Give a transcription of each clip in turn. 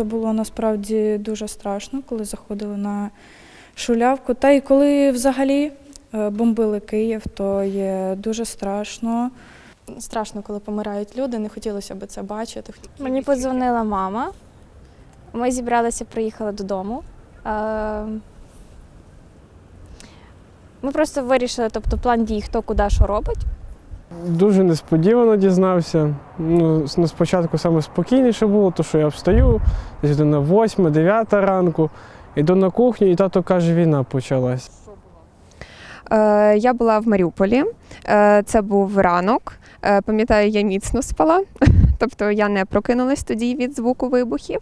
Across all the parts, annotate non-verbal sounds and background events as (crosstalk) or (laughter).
То було насправді дуже страшно, коли заходили на шулявку. Та й коли взагалі е, бомбили Київ, то є дуже страшно. Страшно, коли помирають люди, не хотілося б це бачити. Мені подзвонила мама. Ми зібралися, приїхали додому. Е, Ми просто вирішили, тобто план дій, хто куди що робить. Дуже несподівано дізнався. Ну, ну, спочатку саме спокійніше було, то що я встаю десь на 8-9 ранку, йду на кухню, і тато каже, війна почалась. Е, Я була в Маріуполі. Е, Це був ранок. Е, Пам'ятаю, я міцно спала, (laughs) тобто я не прокинулась тоді від звуку вибухів.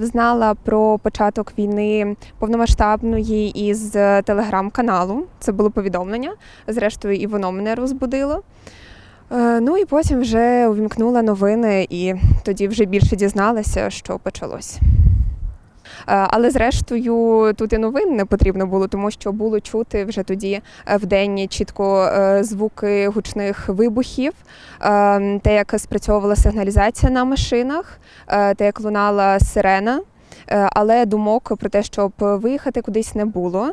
Взнала Знала про початок війни повномасштабної із телеграм-каналу. Це було повідомлення. Зрештою, і воно мене розбудило. Е, Ну і потім вже увімкнула новини, і тоді вже більше дізналася, що почалось. Е, Але зрештою тут і новин не потрібно було, тому що було чути вже тоді е, в день чітко е, звуки гучних вибухів, те, як спрацьовувала сигналізація на машинах, те, як лунала сирена. Але думок про те, щоб виїхати кудись не було,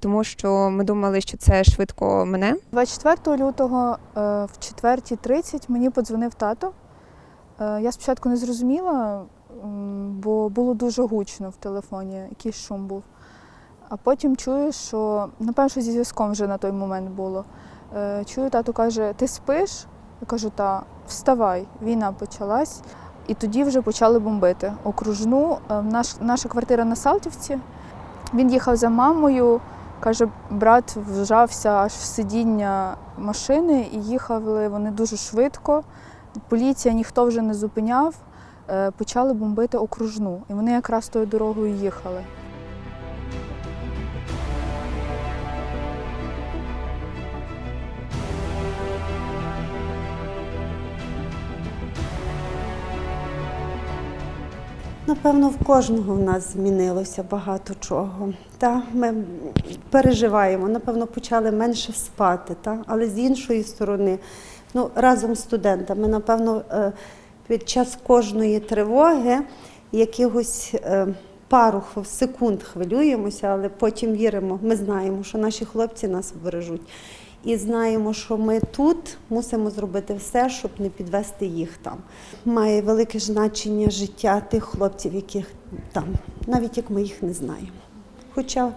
тому що ми думали, що це швидко мене. 24 лютого в 4.30 мені подзвонив тато. Я спочатку не зрозуміла, бо було дуже гучно в телефоні, якийсь шум був. А потім чую, що напевно, що зі зв'язком вже на той момент було. Е, Чую, тато каже: Ти спиш? Я кажу, та вставай, війна почалась. І тоді вже почали бомбити окружну. Е, Наш, наша квартира на Салтівці. Він їхав за мамою. Каже, брат вжався аж в сидіння машини і їхали вони дуже швидко. Поліція ніхто вже не зупиняв. Е, Почали бомбити окружну. І вони якраз тою дорогою їхали. Напевно, в кожного в нас змінилося багато чого. Та, ми переживаємо, напевно, почали менше спати, та? але з іншої сторони, ну, разом з студентами, напевно, е, під час кожної тривоги якихось е, пару секунд хвилюємося, але потім віримо, ми знаємо, що наші хлопці нас бережуть. І знаємо, що ми тут мусимо зробити все, щоб не підвести їх там. Має велике значення життя тих хлопців, яких там, навіть як ми їх не знаємо. Хоча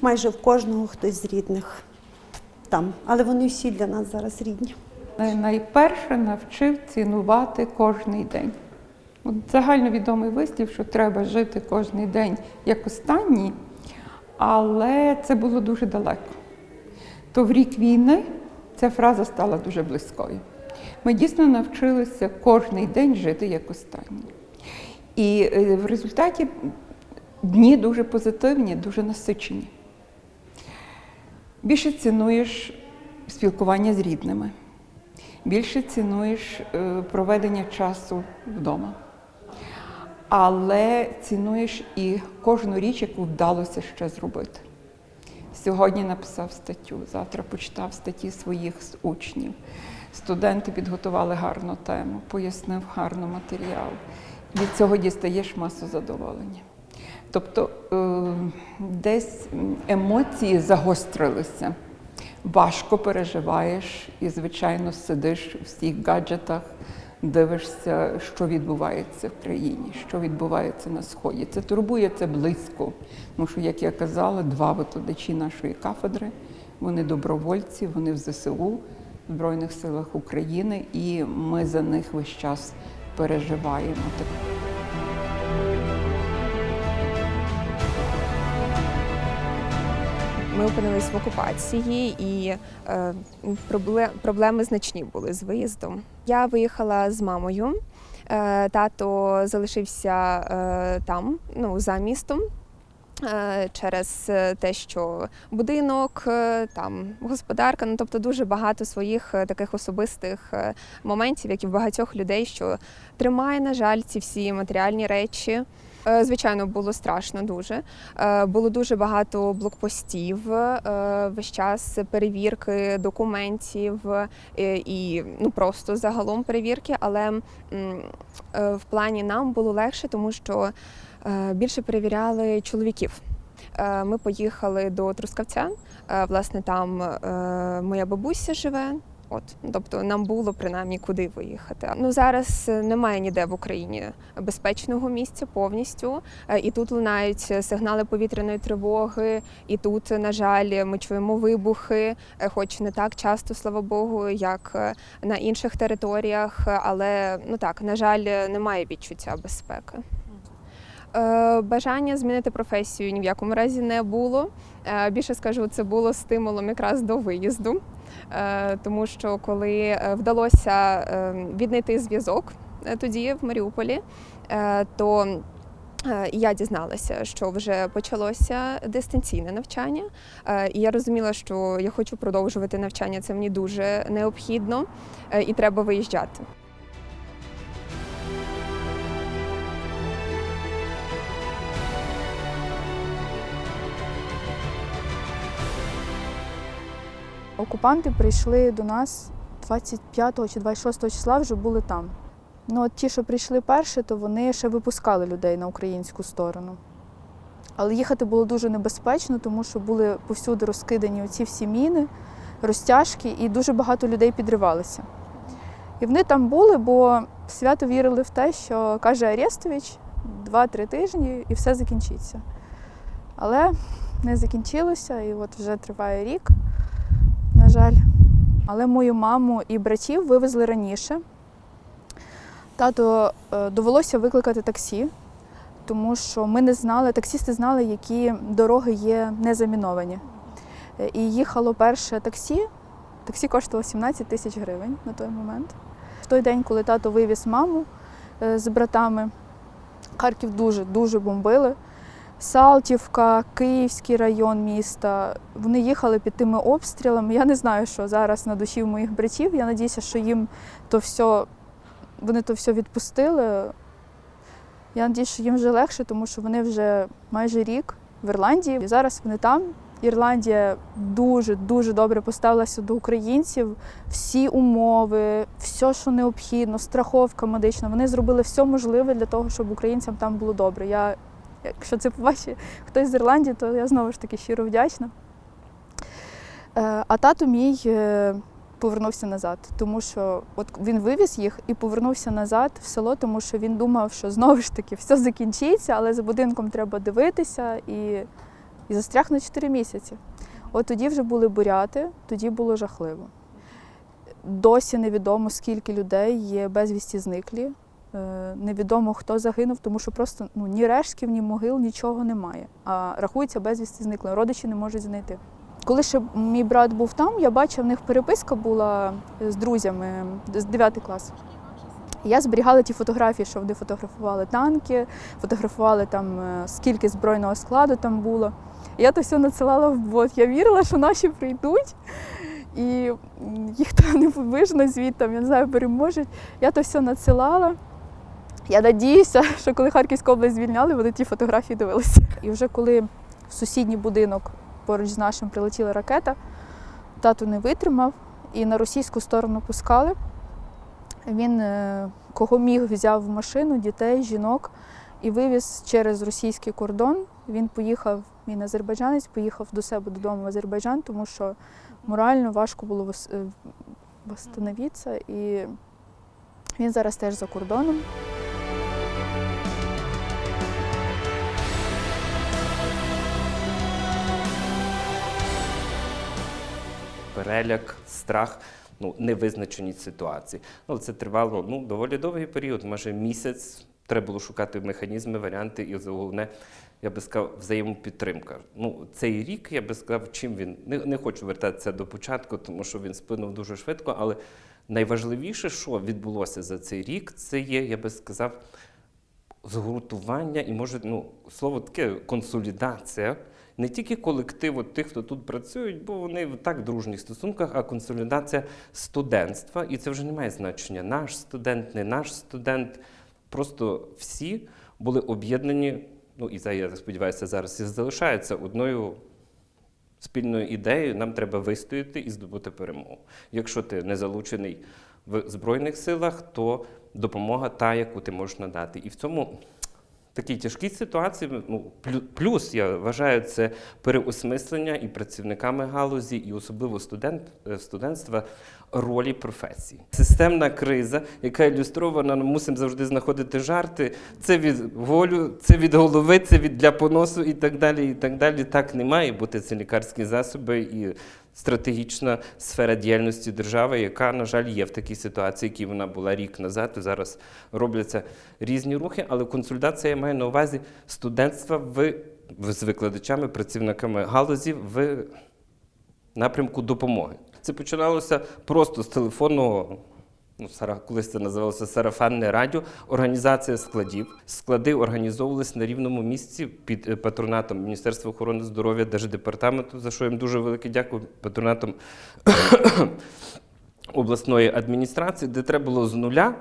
майже в кожного хтось з рідних там, але вони всі для нас зараз рідні. Най- Найперше навчив цінувати кожний день. От загальновідомий вислів, що треба жити кожний день як останній, але це було дуже далеко. То в рік війни ця фраза стала дуже близькою. Ми дійсно навчилися кожний день жити як останній. І е, в результаті дні дуже позитивні, дуже насичені. Більше цінуєш спілкування з рідними більше цінуєш е, проведення часу вдома. Але цінуєш і кожну річ, яку вдалося ще зробити. Сьогодні написав статтю, завтра почитав статті своїх учнів. Студенти підготували гарну тему, пояснив гарно матеріал. Від цього дістаєш масу задоволення. Тобто е, десь емоції загострилися важко переживаєш і, звичайно, сидиш у всіх гаджетах, дивишся, що відбувається в країні, що відбувається на сході. Це турбує це близько. Тому що, як я казала, два викладачі нашої кафедри, вони добровольці, вони в ЗСУ, Збройних силах України, і ми за них весь час переживаємо. Ми опинились в окупації і е, пробле- проблеми значні були з виїздом. Я виїхала з мамою. Е, тато залишився е, там, ну, за містом. е, Через те, що будинок, е, там господарка, ну тобто дуже багато своїх е, таких особистих моментів, як і в багатьох людей, що тримає, на жаль, ці всі матеріальні речі. Е, Звичайно, було страшно дуже. Е, Було дуже багато блокпостів, е, весь час перевірки документів і ну просто загалом перевірки. Але в плані нам було легше, тому що більше перевіряли чоловіків. Ми поїхали до Трускавця. Власне, там моя бабуся живе. От, тобто нам було принаймні куди виїхати. Ну зараз е, немає ніде в Україні безпечного місця повністю. Е, І тут лунають сигнали повітряної тривоги. І тут, на жаль, ми чуємо вибухи, е, хоч не так часто, слава Богу, як на інших територіях. Але ну так, на жаль, немає відчуття безпеки. Бажання змінити професію ні в якому разі не було. Більше скажу, це було стимулом якраз до виїзду, тому що коли е, вдалося е, віднайти зв'язок е, тоді в Маріуполі, е, то е, я дізналася, що вже почалося дистанційне навчання, Е, і я розуміла, що я хочу продовжувати навчання. Це мені дуже необхідно е, і треба виїжджати. Окупанти прийшли до нас 25 чи 26 числа вже були там. Ну, от ті, що прийшли перші, то вони ще випускали людей на українську сторону. Але їхати було дуже небезпечно, тому що були повсюди розкидані оці всі міни, розтяжки, і дуже багато людей підривалися. І вони там були, бо свято вірили в те, що каже Арестович, 2-3 тижні і все закінчиться. Але не закінчилося, і от вже триває рік на жаль. Але мою маму і братів вивезли раніше. Тато е, довелося викликати таксі, тому що ми не знали, таксісти знали, які дороги є незаміновані. Е, І їхало перше таксі. Таксі коштувало 17 тисяч гривень на той момент. В той день, коли тато вивіз маму е, з братами, Харків дуже-дуже бомбили. Салтівка, Київський район міста. Вони їхали під тими обстрілами. Я не знаю, що зараз на душі в моїх братів. Я надіюся, що їм то все, вони то все відпустили. Я надіюся, що їм вже легше, тому що вони вже майже рік в Ірландії. І зараз вони там. Ірландія дуже дуже добре поставилася до українців. Всі умови, все, що необхідно, страховка медична. Вони зробили все можливе для того, щоб українцям там було добре. Я Якщо це побачить хтось з Ірландії, то я знову ж таки щиро вдячна. Е, А тато мій е, повернувся назад, тому що от він вивіз їх і повернувся назад в село, тому що він думав, що знову ж таки все закінчиться, але за будинком треба дивитися і, і застряг на 4 місяці. От тоді вже були буряти, тоді було жахливо. Досі невідомо, скільки людей є безвісті зниклі. Е, Невідомо, хто загинув, тому що просто ну, ні рештків, ні могил, нічого немає. А рахується безвісті зниклим. Родичі не можуть знайти. Коли ще мій брат був там, я бачила, в них переписка була з друзями з 9 клас. Я зберігала ті фотографії, що вони фотографували танки, фотографували там, е, скільки збройного складу там було. Я то все надсилала в бот. Я вірила, що наші прийдуть і їх там не вижно звідти, я не знаю, переможуть. Я то все надсилала. Я надіюся, що коли Харківську область звільняли, вони ті фотографії дивилися. І вже коли в сусідній будинок поруч з нашим прилетіла ракета, тато не витримав і на російську сторону пускали. Він е, кого міг взяв в машину, дітей, жінок і вивіз через російський кордон. Він поїхав, він азербайджанець, поїхав до себе додому в Азербайджан, тому що морально важко було вос- е, восстановитися. І він зараз теж за кордоном. переляк, страх, ну, невизначеність ситуації. Ну, це тривало ну, доволі довгий період, може місяць. треба було шукати механізми, варіанти і головне, я би сказав, взаємопідтримка. Ну, цей рік, я би сказав, чим він. Не, не хочу вертатися до початку, тому що він сплинув дуже швидко, але найважливіше, що відбулося за цей рік, це є, я би сказав, згуртування і може, ну, слово таке консолідація. Не тільки колективу тих, хто тут працюють, бо вони в так дружніх стосунках, а консолідація студентства. І це вже не має значення. Наш студент, не наш студент. Просто всі були об'єднані. Ну і я сподіваюся, зараз і залишається одною спільною ідеєю. Нам треба вистояти і здобути перемогу. Якщо ти не залучений в Збройних силах, то допомога та, яку ти можеш надати. І в цьому такій тяжкій ситуації, ну, плю- плюс, я вважаю, це переосмислення і працівниками галузі, і особливо студент, е, студентства ролі професії. Системна криза, яка ілюстрована, ну, мусимо завжди знаходити жарти. Це від волю, це від голови, це від для поносу і так далі. І так далі. Так не має бути. Це лікарські засоби і стратегічна сфера діяльності держави, яка, на жаль, є в такій ситуації, якій вона була рік назад. Зараз робляться різні рухи, але консультація має на увазі студентства в- з викладачами, працівниками галузі в напрямку допомоги. Це починалося просто з телефонного. Ну, колись це називалося сарафанне радіо, організація складів. Склади організовувалися на рівному місці під е, патронатом Міністерства охорони здоров'я, Держдепартаменту, за що їм дуже велике дякую, патронатом (coughs) обласної адміністрації, де треба було з нуля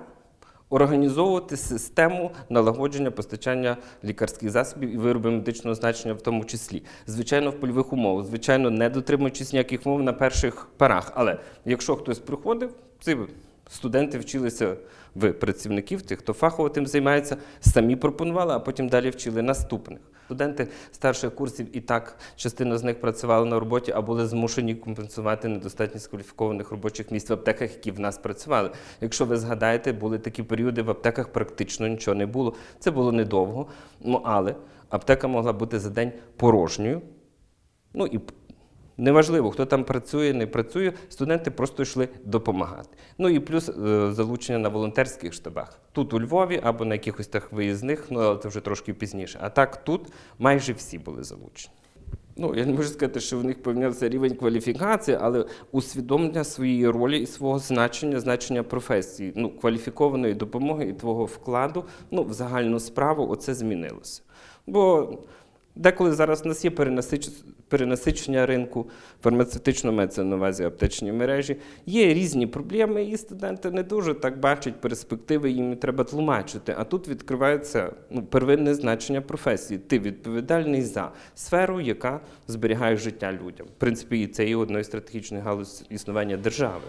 організовувати систему налагодження постачання лікарських засобів і виробів медичного значення в тому числі. Звичайно, в польових умовах, звичайно, не дотримуючись ніяких мов на перших парах. Але якщо хтось приходив, ці студенти вчилися в працівників, тих, хто фахово тим займається, самі пропонували, а потім далі вчили наступних. Студенти старших курсів і так частина з них працювали на роботі, а були змушені компенсувати недостатність кваліфікованих робочих місць в аптеках, які в нас працювали. Якщо ви згадаєте, були такі періоди, в аптеках практично нічого не було. Це було недовго, ну але аптека могла бути за день порожньою. Ну і неважливо, хто там працює, не працює, студенти просто йшли допомагати. Ну і плюс е, залучення на волонтерських штабах. Тут у Львові або на якихось так виїзних, ну але це вже трошки пізніше. А так тут майже всі були залучені. Ну, я не можу сказати, що в них помінявся рівень кваліфікації, але усвідомлення своєї ролі і свого значення, значення професії, ну, кваліфікованої допомоги і твого вкладу ну, в загальну справу оце змінилося. Бо деколи зараз у нас є перенасич- перенасичення ринку, фармацевтично мається на увазі аптечні мережі. Є різні проблеми, і студенти не дуже так бачать перспективи, їм треба тлумачити. А тут відкривається ну, первинне значення професії. Ти відповідальний за сферу, яка зберігає життя людям. В принципі, це є одною з стратегічних галузь існування держави.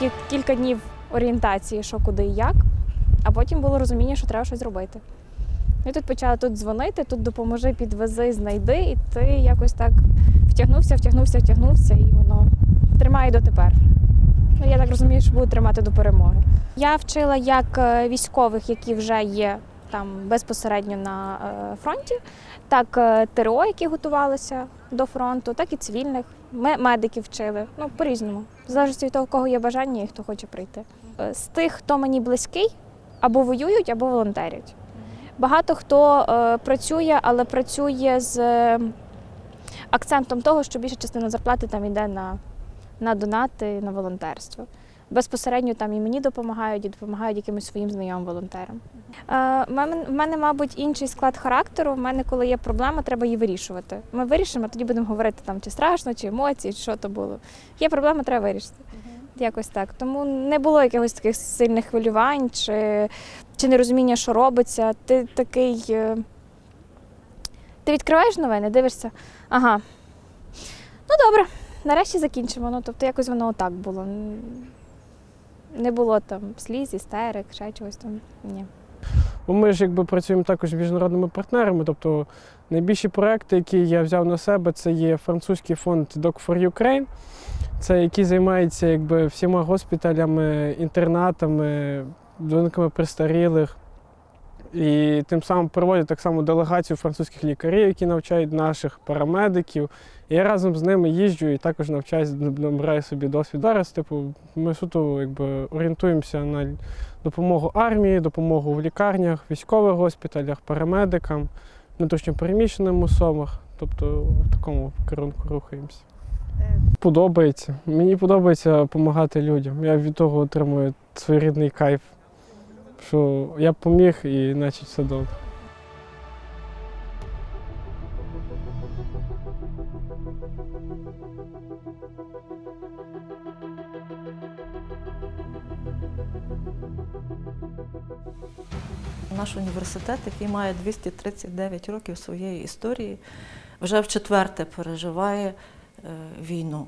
Такі кілька днів орієнтації, що куди і як, а потім було розуміння, що треба щось робити. І тут почали тут дзвонити, тут допоможи, підвези, знайди, і ти якось так втягнувся, втягнувся, втягнувся, і воно тримає дотепер. Ну, я так розумію, що буду тримати до перемоги. Я вчила як е, військових, які вже є там безпосередньо на е, фронті, так е, ТРО, які готувалися до фронту, так і цивільних. Ми медиків вчили. Ну, по-різному. В залежності від того, кого є бажання і хто хоче прийти. Е, З тих, хто мені близький, або воюють, або волонтерять. Багато хто е, працює, але працює з е, акцентом того, що більша частина зарплати там йде на, на донати, на волонтерство. Безпосередньо там і мені допомагають, і допомагають якимось своїм знайомим волонтерам. Е, в мене, мабуть, інший склад характеру. В мене, коли є проблема, треба її вирішувати. Ми вирішимо, тоді будемо говорити, там, чи страшно, чи емоції, чи що то було. Є проблема, треба вирішити. Якось так. Тому не було якихось таких сильних хвилювань чи, чи нерозуміння, що робиться. Ти такий. е, Ти відкриваєш новини, дивишся. Ага. Ну добре, нарешті закінчимо. Ну, тобто якось воно отак було. Не було там сліз, істерик, ще чогось там. Ні. Бо ми ж якби працюємо також з міжнародними партнерами, тобто Найбільші проекти, які я взяв на себе, це є французький фонд Doc for Ukraine. Це який займається якби, всіма госпіталями, інтернатами, будинками престарілих. І тим самим проводять так само делегацію французьких лікарів, які навчають наших парамедиків. І я разом з ними їжджу і також навчаюся, набираю собі досвід. Зараз, типу, ми суто якби, орієнтуємося на допомогу армії, допомогу в лікарнях, військових госпіталях, парамедикам, внутрішньо переміщеним особах. Тобто в такому керунку рухаємося. Подобається. Мені подобається допомагати людям. Я від того отримую своєрідний кайф, що я поміг і значить все добре. Наш університет, який має 239 років своєї історії, вже в четверте переживає е, війну.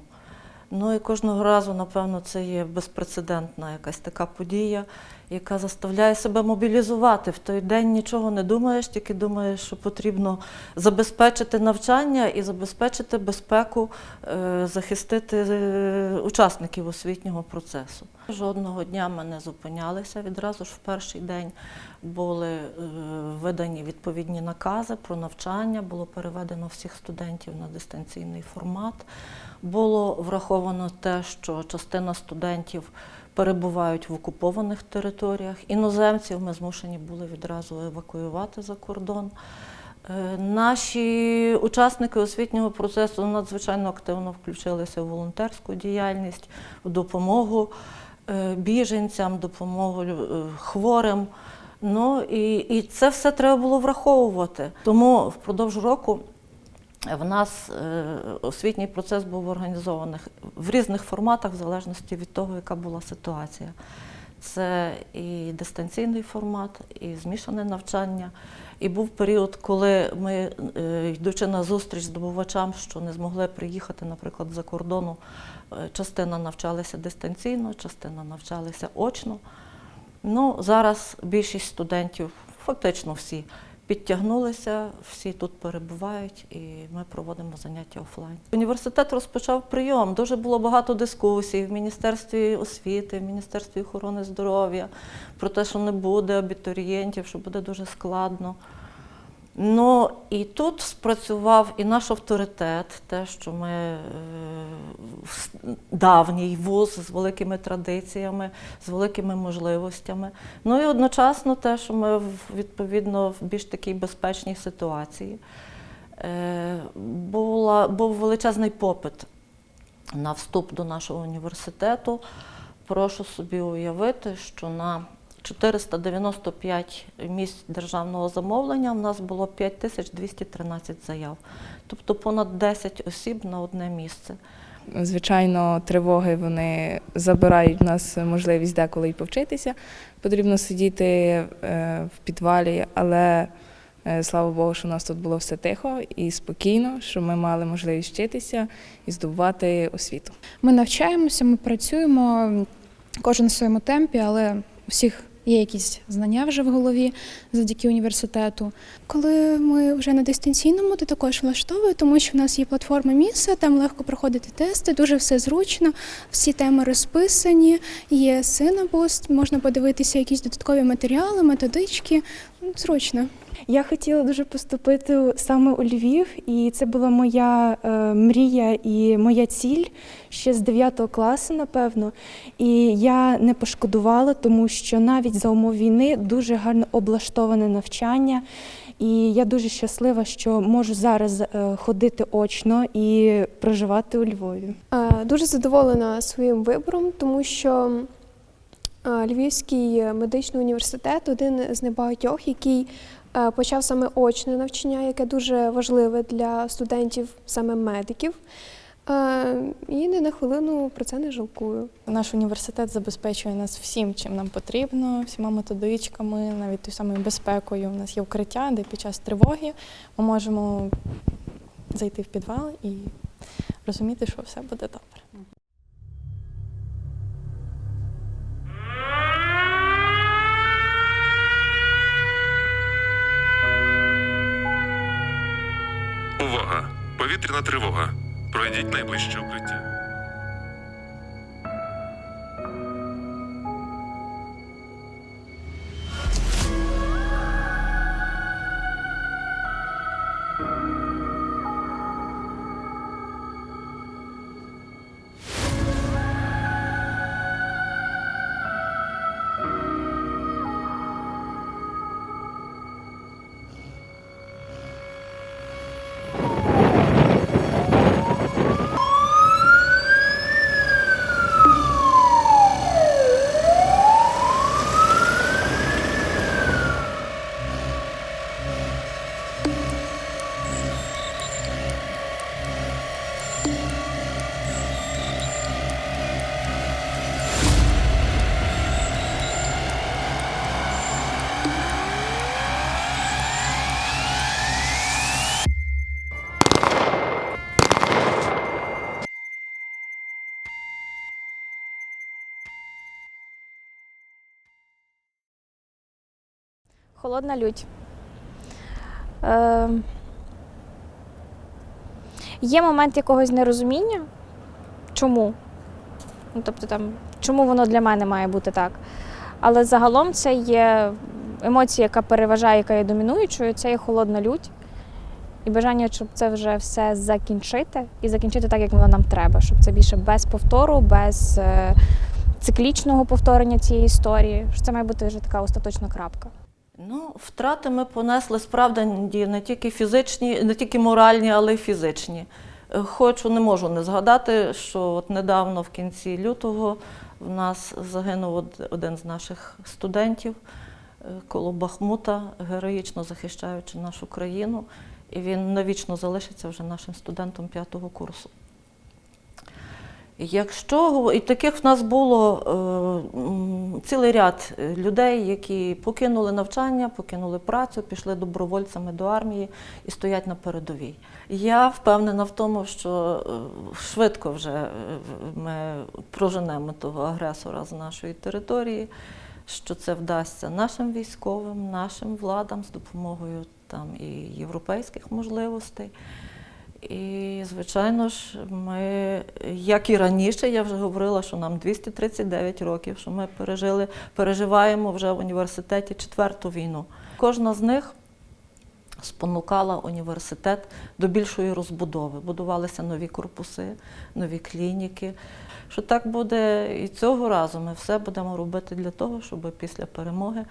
Ну і кожного разу, напевно, це є безпрецедентна якась така подія, яка заставляє себе мобілізувати. В той день нічого не думаєш, тільки думаєш, що потрібно забезпечити навчання і забезпечити безпеку, е, захистити е, учасників освітнього процесу. Жодного дня ми не зупинялися. Відразу ж в перший день були е, видані відповідні накази про навчання, було переведено всіх студентів на дистанційний формат. Було враховано те, що частина студентів перебувають в окупованих територіях. Іноземців ми змушені були відразу евакуювати за кордон. Е, Наші учасники освітнього процесу надзвичайно активно включилися в волонтерську діяльність, в допомогу е, біженцям, допомогу е, хворим. Ну і, і це все треба було враховувати. Тому впродовж року в нас е, освітній процес був організований в різних форматах, в залежності від того, яка була ситуація. Це і дистанційний формат, і змішане навчання. І був період, коли ми, е, йдучи на зустріч здобувачам, що не змогли приїхати, наприклад, за кордону, е, частина навчалася дистанційно, частина навчалася очно. Ну, зараз більшість студентів, фактично всі, підтягнулися, всі тут перебувають, і ми проводимо заняття офлайн. Університет розпочав прийом. Дуже було багато дискусій в Міністерстві освіти, в Міністерстві охорони здоров'я про те, що не буде абітурієнтів, що буде дуже складно. Ну і тут спрацював і наш авторитет, те, що ми е, давній вуз з великими традиціями, з великими можливостями. Ну і одночасно те, що ми відповідно в більш такій безпечній ситуації. Е, була, був величезний попит на вступ до нашого університету. Прошу собі уявити, що на 495 місць державного замовлення в нас було 5213 заяв, тобто понад 10 осіб на одне місце. Звичайно, тривоги вони забирають в нас можливість деколи і повчитися. Потрібно сидіти е, в підвалі, але е, слава Богу, що у нас тут було все тихо і спокійно, що ми мали можливість вчитися і здобувати освіту. Ми навчаємося, ми працюємо кожен в своєму темпі, але всіх є якісь знання вже в голові завдяки університету. Коли ми вже на дистанційному, то також влаштовую, тому що в нас є платформа міса, там легко проходити тести, дуже все зручно, всі теми розписані, є синабуст, можна подивитися якісь додаткові матеріали, методички. Зручно. Я хотіла дуже поступити саме у Львів, і це була моя е, мрія і моя ціль ще з 9 класу, напевно. І я не пошкодувала, тому що навіть за умов війни дуже гарно облаштоване навчання. І я дуже щаслива, що можу зараз е, ходити очно і проживати у Львові. Е, Дуже задоволена своїм вибором, тому що Львівський медичний університет один з небагатьох, який е, почав саме очне навчання, яке дуже важливе для студентів, саме медиків. Е, І не на хвилину про це не жалкую. Наш університет забезпечує нас всім, чим нам потрібно, всіма методичками, навіть тою самою безпекою. У нас є укриття, де під час тривоги ми можемо зайти в підвал і розуміти, що все буде добре. Повітряна тривога. Пройдіть найближче укриття. Холодна лють. Е, є момент якогось нерозуміння. Чому? Ну, тобто, там, чому воно для мене має бути так? Але загалом це є емоція, яка переважає, яка є домінуючою, це є холодна лють. І бажання, щоб це вже все закінчити, і закінчити так, як воно нам треба, щоб це більше без повтору, без е, циклічного повторення цієї історії. Що це має бути вже така остаточна крапка. Ну, втрати ми понесли справді не тільки фізичні, не тільки моральні, але й фізичні. Е, Хочу, не можу не згадати, що от недавно в кінці лютого в нас загинув один з наших студентів е, коло Бахмута, героїчно захищаючи нашу країну. І він навічно залишиться вже нашим студентом п'ятого курсу. Якщо і таких в нас було е, цілий ряд е, людей, які покинули навчання, покинули працю, пішли добровольцями до армії і стоять на передовій. Я впевнена в тому, що е, швидко вже е, ми проженемо того агресора з нашої території, що це вдасться нашим військовим, нашим владам з допомогою там і європейських можливостей. І, звичайно ж, ми, як і раніше, я вже говорила, що нам 239 років, що ми пережили, переживаємо вже в університеті четверту війну. Кожна з них спонукала університет до більшої розбудови. Будувалися нові корпуси, нові клініки. Що так буде і цього разу. Ми все будемо робити для того, щоб після перемоги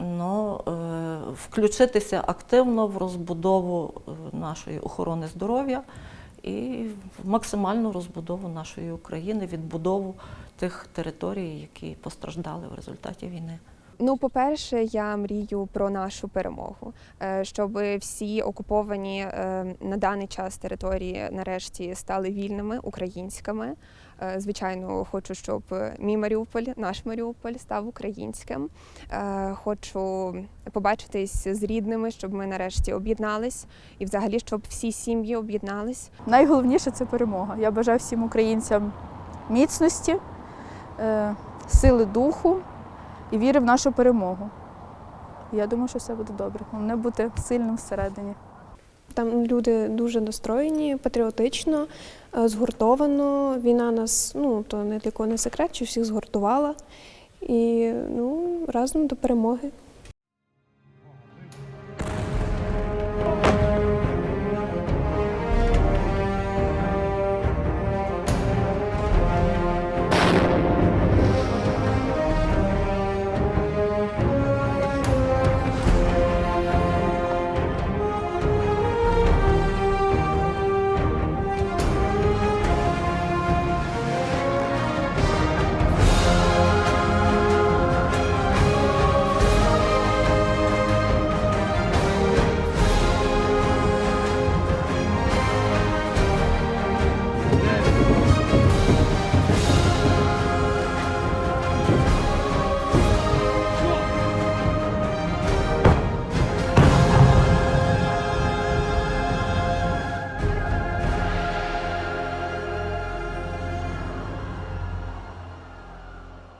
ну, е, включитися активно в розбудову е, нашої охорони здоров'я і в максимальну розбудову нашої України, відбудову тих територій, які постраждали в результаті війни. Ну, по-перше, я мрію про нашу перемогу, е, щоб всі окуповані е, на даний час території нарешті стали вільними українськими. Е, Звичайно, хочу, щоб мій Маріуполь, наш Маріуполь став українським. Хочу побачитись з рідними, щоб ми нарешті об'єднались, і взагалі, щоб всі сім'ї об'єднались. Найголовніше це перемога. Я бажаю всім українцям міцності, сили духу і віри в нашу перемогу. Я думаю, що все буде добре. Головне бути сильним всередині. Там люди дуже настроєні, патріотично, е, згуртовано. Війна нас, ну то не для кого не секрет, що всіх згуртувала. І ну, разом до перемоги.